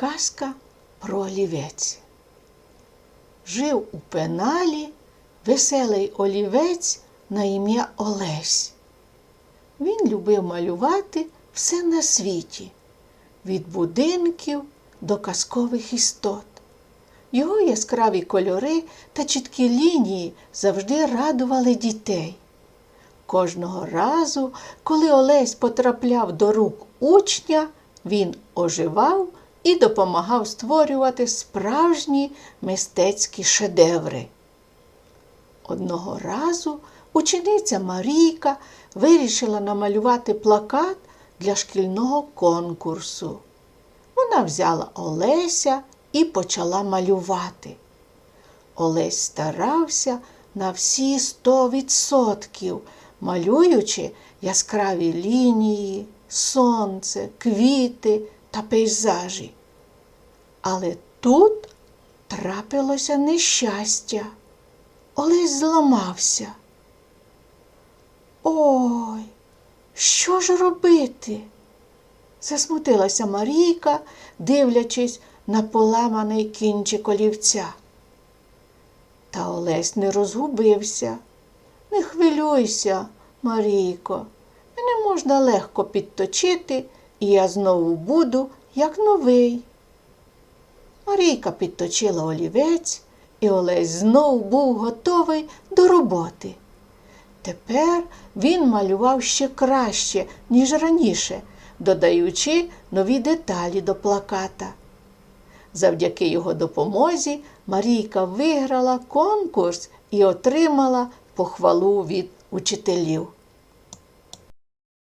Казка про олівець. Жив у пеналі веселий олівець на ім'я Олесь. Він любив малювати все на світі, від будинків до казкових істот. Його яскраві кольори та чіткі лінії завжди радували дітей. Кожного разу, коли Олесь потрапляв до рук учня, він оживав і допомагав створювати справжні мистецькі шедеври. Одного разу учениця Марійка вирішила намалювати плакат для шкільного конкурсу. Вона взяла Олеся і почала малювати. Олесь старався на всі сто відсотків, малюючи яскраві лінії, сонце, квіти та пейзажі. Але тут трапилося нещастя. Олесь зламався. Ой, що ж робити? засмутилася Марійка, дивлячись на поламаний кінчик олівця. Та Олесь не розгубився. Не хвилюйся, Марійко, мене можна легко підточити, і я знову буду як новий. Марійка підточила олівець, і Олесь знов був готовий до роботи. Тепер він малював ще краще, ніж раніше, додаючи нові деталі до плаката. Завдяки його допомозі Марійка виграла конкурс і отримала похвалу від учителів.